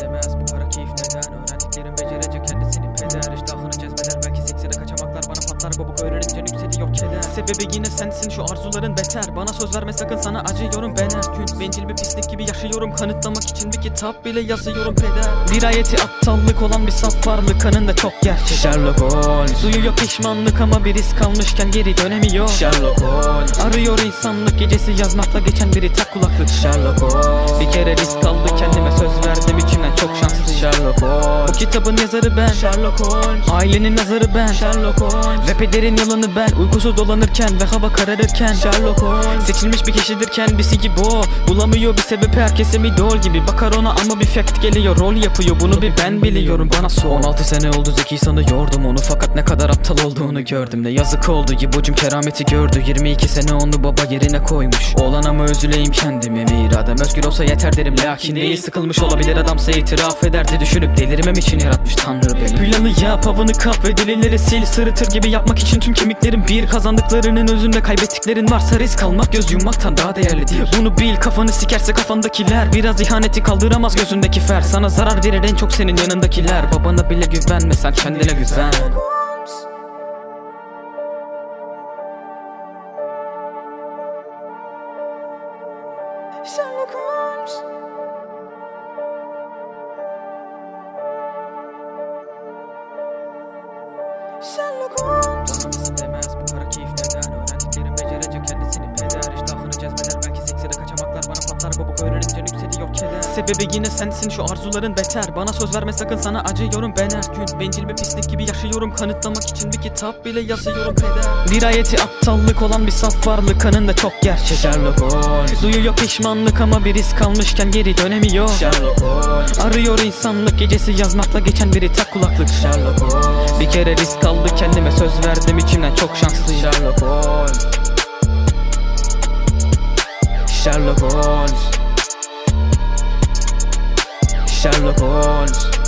Demez bu para keyif neden? Öğrendiklerim becerecek kendisini peder İştahını seksine patlar Babuk öğrenince yükseliyor keder. Sebebi yine sensin şu arzuların beter. Bana söz verme sakın sana acıyorum ben her gün Bencil bir pislik gibi yaşıyorum. Kanıtlamak için bir kitap bile yazıyorum peder. Dirayeti aptallık olan bir saf varlık kanında çok gerçek. Sherlock Holmes. Duyuyor pişmanlık ama bir risk almışken geri dönemiyor. Sherlock Holmes. Arıyor insanlık gecesi yazmakla geçen biri tak kulaklık. Sherlock Holmes. Bir kere risk aldı kendime söz verdim içimden çok Bu kitabın yazarı ben. Sherlock Holmes. Ailenin nazarı ben. Sherlock Holmes. Ve pederin yılanı ben. Uykusuz dolanırken ve hava kararırken. Sherlock Holmes. Seçilmiş bir kişidir kendisi gibi o Bulamıyor bir sebep herkese bir idol gibi. Bakar ona ama bir fact geliyor. Rol yapıyor. Bunu bir ben biliyorum. Bana sor 16 sene oldu. Zeki sanıyordum onu. Fakat ne kadar aptal olduğunu gördüm. Ne yazık oldu Yibucum kerameti gördü. 22 sene onu baba yerine koymuş. Olan ama üzüleyim kendimi. Mi iradem Özgür olsa yeter derim lakin değil. Sıkılmış olabilir adamsa itiraf ederdi Düşünüp delirmem için yaratmış tanrı beni. Planı yap avını kap ve delilleri sil. Sırıtır gibi yapmak için tüm kemiklerin bir. Kazandıklarının özünde kaybettiklerin varsa risk almak Göz yummaktan daha değerli Bunu bil kafanı sikerse kafandakiler. Biraz ihaneti kaldıramaz gözündeki fer. Sana zarar verir en çok senin yanındakiler. Babana bile güvenme sen kendine güven Sherlock Holmes. Sherlock Holmes. Bana mısın demez bu para keyif neden Öğrendiklerim becerecek kendisini peder İştahını cezbeder belki seksine kaçamaklar bana patlar Babuk öğrenince yükseliyor keder Sebebi yine sensin şu arzuların beter. Bana söz verme sakın sana acıyorum. Ben her gün Bencil bir pislik gibi yaşıyorum. Kanıtlamak için bir kitap bile yazıyorum peder. Dirayeti aptallık olan bir saf varlık. Kanında çok gerçek. Sherlock Holmes. Duyuyor pişmanlık ama bir risk almışken geri dönemiyor. Sherlock Holmes. Arıyor insanlık gecesi yazmakla geçen biri tak kulaklık. Sherlock Holmes. Bir kere risk aldı kendime söz verdim içimden çok şanslı Sherlock Holmes. Sherlock Holmes Sherlock Holmes